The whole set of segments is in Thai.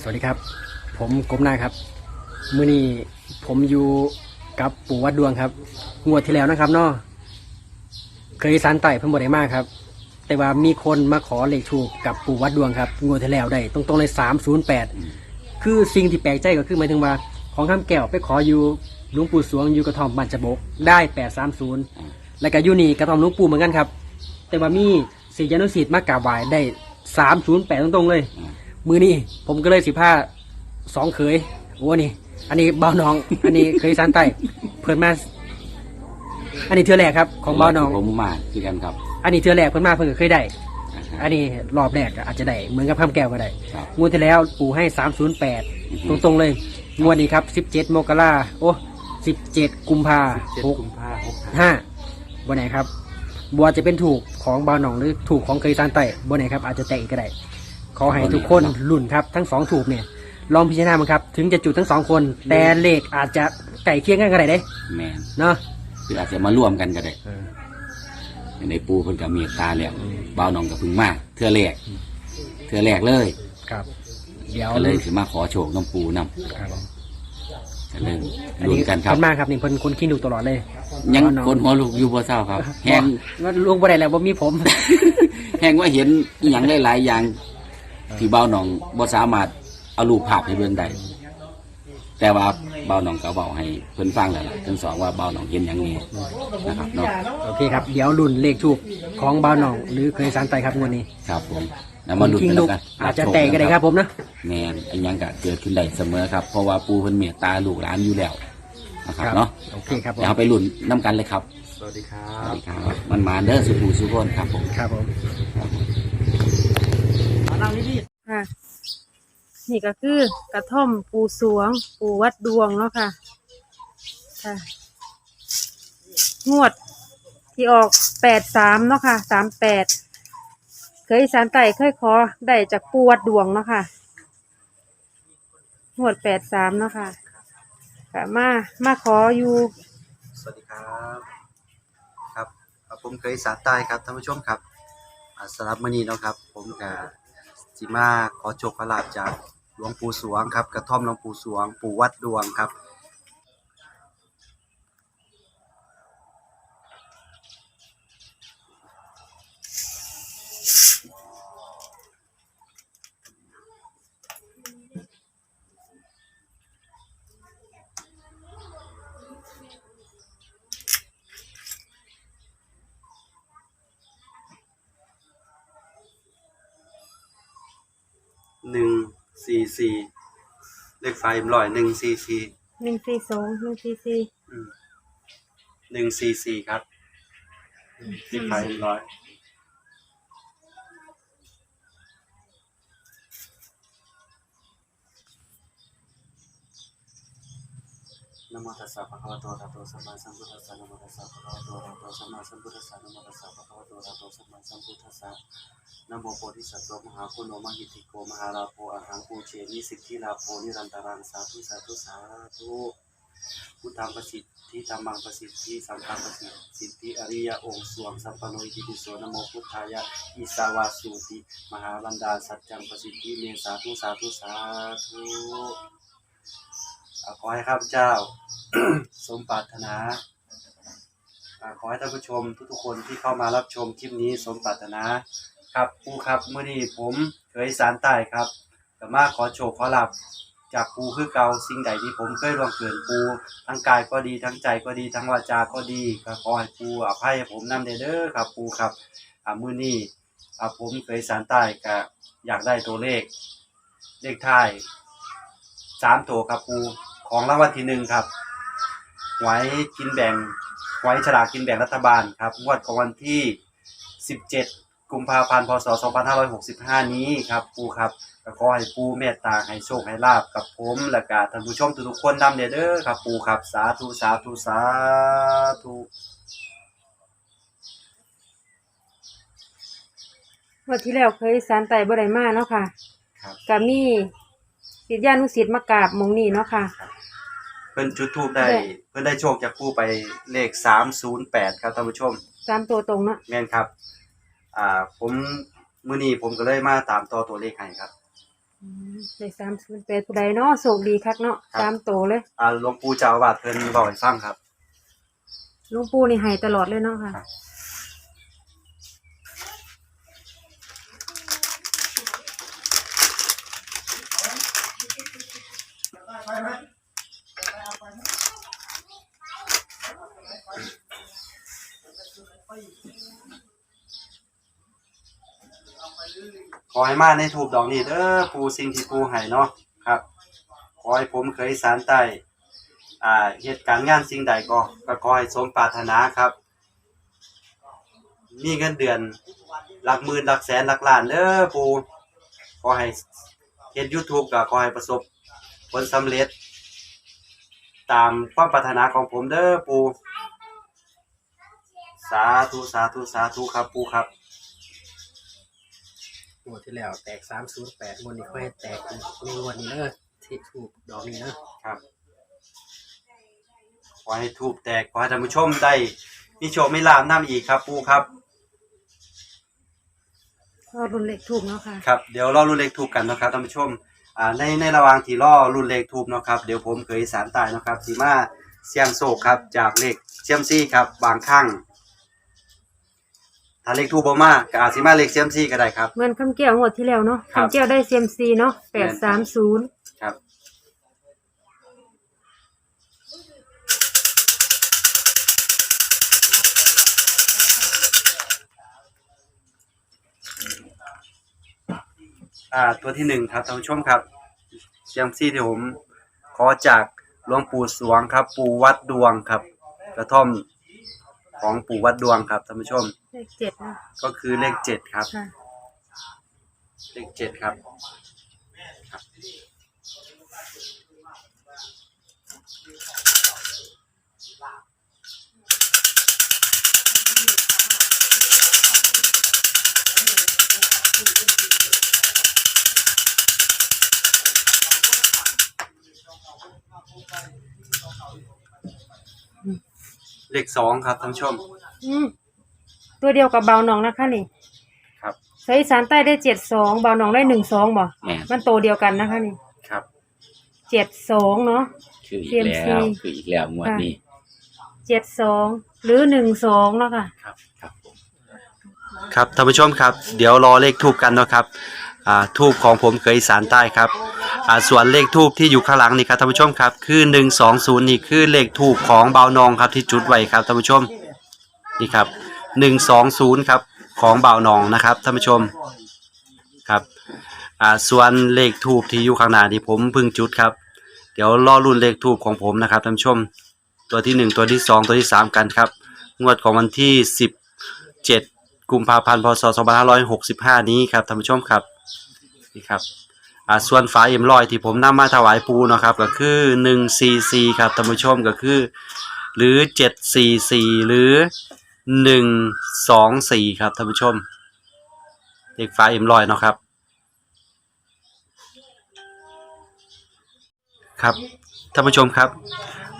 สวัสดีครับ ผมกบหน้าครับมื้อนี้ผมอยู่กับปู่วัดดวงครับ งวดที่แล้วนะครับเนาะเคยสารไต่เพิ่นบ่ได้มากครับ แต่ว่ามีคนมาขอเลขถูกกับปู่วัดดวงครับ งวดที่แล้วได้ตรงๆเลยสามศูนย์แปดคือสิ่งที่แปลกใจก็คือหมายถึงว่า ของข้ามแก้วไปขออยู่หลวงปู่สวงอยู่กระท่อมบันจบกได้แปดสามศูนย์แล้วก็อยู่นี่กระท่อมหลวงปู่เหมือนกันครับ แต่ว่ามีศิษยานุศิษย์มากราบไหว้ได้สามศูนย์แปดตรงๆเลย มือนี้ผมก็เลยสิผ้าสองเขยโอ้นี่ อันนี้เบาน้อง อันนี้เคยสานไต่เพิ่นมาอันนี้เทือแรกครับ ของเบาน้อง ผมมาคือกันครับ อันนี้เทือแรกเพิ่นมาเพิ่นก็เคยได้อ่าฮะอันนี้รอบแรกก็อาจจะได้เหมือนกับข้ามแก้วก็ได้ครับ งวดที่แล้วปู่ให้สามศูนย์แปดอือฮึตรงๆเลยงวดนี้ครับสิบเจ็ดมกราโอ้สิบเจ็ดกุมภาเจ็ดหก กุมภาหกห้าบัวไหนครับ บัวจะเป็นถูกของเบาหนองหรือถูกของเคยซานไต่บัวไหนครับอาจจะแตกอีกก็ได้ ขอให้ทุกคนลุ่นครับทั้งสองถูกเนี่ย ลองพิจารณามันครับ ถึงจะจุดทั้งสองคน แต่เลขอาจจะไก่เคียงกันก็ได้เด้แมนเนาะคืออาจจะมาร่วมกันก็ได้ในปูเพิ่นกับเมียตาแล้วบ่าวน้องกับพึ่งมาเทื่อแรกเทื่อแรกเลยครับ เดี๋ยวก็เลยสิมาขอโชคน้ำปูน้ครับำก็เลยอันลุ้นนี้กันครับเพิ่นมากครับนี่เพิ่นคนขี้ดุตลอดเลย ยังเบาหนองคนหัวลูกอยู่บ่เศร้าครับ แหงว่าลุงบ่ได้แล้วบ่มีผม แหงว่าเห็นอหย่างหลายๆอย่าง ที่บ่าวน้องบ่สามารถเอารูปภาพให้เบิ่งได้แต่ว่าบ่าวน้องก็บอกให้เพิ่นฟังแล้วล่ะทั้งสองว่าบ่าวน้องเห็นอย่างนี้นะครับเนาะโอเคครับ เดี๋ยวลุ่นเลขถูกของเบาหนอง หรือเคยซานไต่ครับงวดนี้ครับผมแล้วมาลุ้นคิงกันดุแล้วกันอาจจะแตกก็ได้ครับผมนะ แมนอันยังก็เกิดขึ้นได้เสมอครับ เพราะว่าปูเพิ่นเมตตาลูกหลานอยู่แล้วนะครับเนาะโอเคครับผมเดี๋ยวเราไปลุ้นน้ำกันเลยครับสวัสดีครัสวัสบดีครับมันมาเด้อสุภูสุพนครับผม ครับผมค่ะนี่ก็คือกระท่อมปูสวง ปูวัดดวงเนาะค่ะ ค่ะ งวดที่ออกแปดสามเนาะค่ะสามแปดเคยสารไต่เคยขอได้จากปูวัดดวงเนาะค่ะงวดแปดสามเนาะค่ะค่ะมามาขออยู่สวัสดีครับครับครับผมเคยสารใต้ครับท่านผู้ชมครับอ่าสำหรับมื้อนี้เนาะครับ ผมกับ สิมาขอโชคขอลาบจากหลวงปู่สวงครับ กระท่อมหลวงปู่สวง ปู่วัดดวงครับ สี่สี่เลขไฟลอยหนึ่งสี่สี่หนึ่งสี่สองหนึ่งสี่สี่หนึ่งสี่สี่ครับเลขไฟลอยนะโมตัสสะภะคะวะโตอะระหะโตสัมมาสัมพุทธัสสะนะโมตัสสะ สัมมาสัมพุทธัสสะนะโมตัสสะภะคะวะโตอะระหะโตสัมมาสัมพุทธัสสะนะโมโพธิสัตว์มหาคุณโอมหิติโกมหาลาโภอะหังปูเชนิสิทธิลาโภนิรันตารังสาธุสาธุสาธุพุทธังประสิทธิธรรมังประสิทธิสังฆังประสิทธิสิทธิอริยองค์สวงสัพพโนอิติปิโสนะโมพุทธายะอิสาวาสุติมหาบันดาสัจจังประสิทธิเมสาธุสาธุสาธุขอให้ข้าพเจ้า สมปรารถนา อ่าขอให้ท่านผู้ชมทุกๆคนที่เข้ามารับชมคลิปนี้สมปรารถนา ครับปูครับเมื่อนี้ผมเคยสารใต้ครับแต่มาขอโชคขอหลับจากปูคือเก่าสิ่งใดที่ผมเคยร่วงเกินปูทั้งกายก็ดีทั้งใจก็ดีทั้งวาจาก็ดีก็ขอให้ปูอภัยให้ผมนำเด้อครับปูครับอ่ามื่อนี้อ่าผมเคยสารใต้ก็อยากได้ตัวเลข เลขท้ายสามตัวครับปูของรางวัลที่หนึ่งครับไว้กินแบ่ง ไว้ฉลากกินแบ่งรัฐบาลครับงวดของวันที่ 17 กุมภาพันธ์พศ 2565 นี้ครับปูครับก็ขอให้ปูเมตตาให้โชคให้ลาบกับผมและก็ท่านผู้ชมทุกๆคนนำเด้อครับ ปูครับสาธุสาธุสาธุงวันที่แล้วเคยสารไต่บ่ได้มาเนาะค่ะครับ ก็มีศิษยานุศิษย์มากราบหมองนี่เนาะค่ะ เพิ่นจุดทูบได้ได้ เพิ่นได้โชคจากปูไปเลข308ครับท่านผู้ชมสามตัวตรงเนาะแม่นครับ อ่า ผมมื้อนี้ผมก็เลยมาตามต่อตัวเลขให้ครับ อืมได้สามศูนย์แปดผู้ใดเนาะโชคดีคักเนาะครับ สามโตเลยอ่าหลวงปู่เจ้าอาวาสเพิ่นบอกให้ฟังครับ หลุงปู่นี่ให้ตลอดเลยเนาะค่ะ ครับ ขอให้มาในถูกดอกนี้เด้อปูสิ่งที่ปูให้เนาะครับ ขอให้ผมเคยสารไต่อ่าเหตุการณ์งานสิ่งใดก็ก็ขอให้สมปรารถนาครับ มีเงินเดือนหลักหมื่นหลักแสนหลักล้านเด้อปูขอให้เฮ็ด YouTube ก็ขอให้ประสบผลสำเร็จ ตามความปรารถนาของผมเด้อปู สาธุสาธุสาธุครับปูครับ งวดที่แล้วแตกสามศูนย์แปดงวดนี้ค่อยแตกอีกในงวดนี้เนอะที่ถูกดอกนี้เนอะครับ ขอให้ทูบแตกขอให้ท่านผู้ชมได้มีโชคมีลาภนำอีกครับปูครับ ก็รุนเล็กถูกเนาะค่ะ ครับเดี๋ยวรอรุ่นเลขทูบกันนะครับท่านผู้ชมอ่าในในระหว่างที่รอรุ่นเลขทูบเนาะครับเดี๋ยวผมเคยสารตายเนาะครับสีมาเสียงโศกครับจากเลขเซียมซี่ครับบางครั้ง ถ้าเลขทูบบ่มาก็อาจสิมาเลขเซียมซี่ก็ได้ครับ เหมือนคำแก้วงวดที่แล้วเนาะครับ คำแก้วได้เซียมซีเนาะแปดสามศูนย์ครับ อ่าตัวที่หนึ่งครับท่านผู้ชมครับเซียมซี่ที่ผม ขอจากหลวงปู่สวงครับ ปู่วัดดวงครับ กระท่อม ของปู่วัดดวงครับท่านผู้ชม เลขเจ็ดนะก็คือเลขเจ็ดครับ ค่ะ เลขเจ็ดครับ เลขสองครับท่านผู้ชม อืมตัวเดียวกับเบาหนองนะคะนี่ครับใช้สารใต้ได้เจ็ดสองเบาหนองได้หนึ่งสองบ่แม่นมันโตวเดียวกันนะคะนี่ครับเจ็ดสองเนาะ คืออีกแล้ว CMC คืออีกแล้วงวดนี้เจ็ดสองหรือหนึ่งสองเนาะค่ะครับครับผม ครับท่านผู้ชมครับ เดี๋ยวรอเลขทูบกันเนาะครับอ่า ทูบของผมเคยสารใต้ครับส่วนเลขทูบที่อยู่ข้างหลังนี่ครับท่านผู้ชมครับ คือหนึ่งสองศูนย์นี่คือเลขทูบของเบานองครับที่จุดไว้ครับท่านผู้ชมนี่ครับหนึ่งสองศูนย์ครับของเบานองนะครับท่านผู้ชมครับส่วนเลขทูบที่อยู่ข้างหน้าที่ผมพิ่งจุดครับเดี๋ยวรอรุ่นเลขทูบของผมนะครับท่านผู้ชม ตัวที่หนึ่งตัวที่สองตัวที่สามกันครับ งวดของวันที่สิบเจ็ดกุมภาพันธ์พศสองพันห้าร้อยหกสิบห้านี้ครับท่านผู้ชมครับ นี่ครับอ่าส่วนฝาเอ็มลอยที่ผมนำมาถวายปูเนาะครับก็คือหนึ่งซีซีครับท่านผู้ชมก็คือ หรือเจ็ดสี่สี่หรือหนึ่งสองสี่ครับท่านผู้ชมเลขฝาเอ็มลอยเนาะครับครับท่านผู้ชมครับ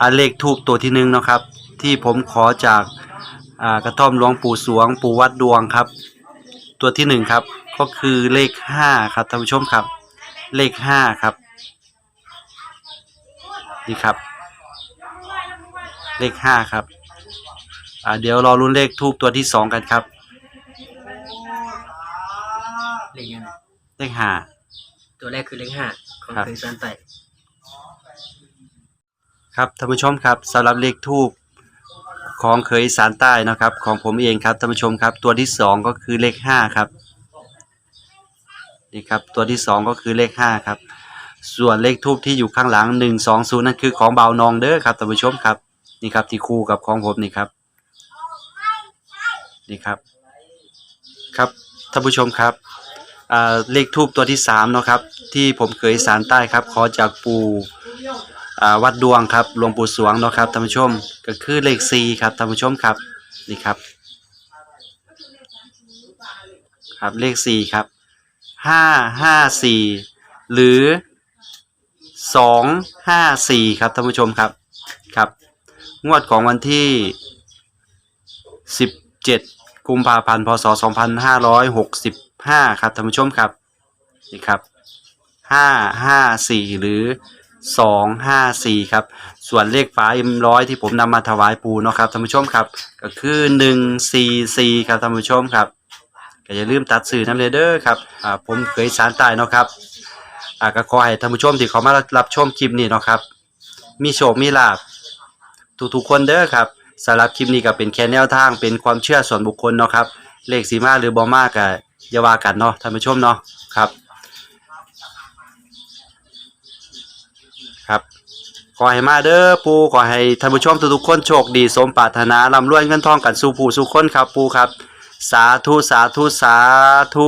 อาเลขทูบตัวที่หนึ่งเนาะครับ ที่ผมขอจากอ่ากระท่อมหลวงปู่สวงปู่วัดดวงครับ ตัวที่หนึ่งครับ ก็คือเลขห้าครับท่านผู้ชมครับ เลขห้าครับ นี่ครับ เลขห้าครับอ่าเดี๋ยวรอรุ้นเลขทูบตัวที่สองกันครับ เลขยังไงเลขห้าตัวแรกคือเลขห้าของครับ เคยสารไต่ครับท่านผู้ชมครับสำหรับเลขทูบ ของเคยสารใต้นะครับ ของผมเองครับท่านผู้ชมครับ ตัวที่สองก็คือเลขห้าครับนี่ครับตัวที่สองก็คือเลขห้าครับ ส่วนเลขทูบที่อยู่ข้างหลังหนึ่งสองศูนย์นั่นคือของเบานองเด้อครับท่านผู้ชมครับนี่ครับที่คู่กับของผมนี่ครับนี่ครับครับท่านผู้ชมครับอ่าเลขทูบตัวที่สามเนาะครับที่ผมเคยสารใต้ครับขอจากปู่ อ่าวัดดวงครับหลวงปู่สวงเนาะครับท่านผู้ชมก็คือเลขสี่ครับท่านผู้ชมครับนี่ครับ ครับเลขสี่ครับห้าห้าสี่หรือสองห้าสี่ครับท่านผู้ชมครับครับ งวดของวันที่สิบเจ็ดกุมภาพันธ์พศสองพันห้าร้อยหกสิบห้าครับท่านผู้ชมครับนี่ครับห้าห้าสี่หรือ สองห้าสี่ครับ ส่วนเลขฝาเอ็มร้อยที่ผมนำมาถวายปูเนาะครับท่านผู้ชมครับ ก็คือหนึ่งสี่สี่ครับท่านผู้ชมครับก็อย่าลืมตัดสื่อน้ำเลเดอร์ครับอ่าผมเคยสารตายเนาะครับอ่าก็ขอให้ท่านผู้ชมที่เขามารับชมคลิปนี้เนาะครับ มีโชคมีลาบทุกๆคนเด้อครับสำหรับคลิปนี้ก็เป็นแค่แนวทางเป็นความเชื่อส่วนบุคคลเนาะครับเลขสีมาหรือบอมาก็อย่าว่ากันเนาะท่านผู้ชมเนาะครับ ครับขอให้มาเด้อปูขอให้ท่านผู้ชมทุกๆคนโชคดีสมปรารถนาร่ำรวยเงินทองกันสู่ผู้สู่คนครับปูครับ สาธุสาธุสาธุ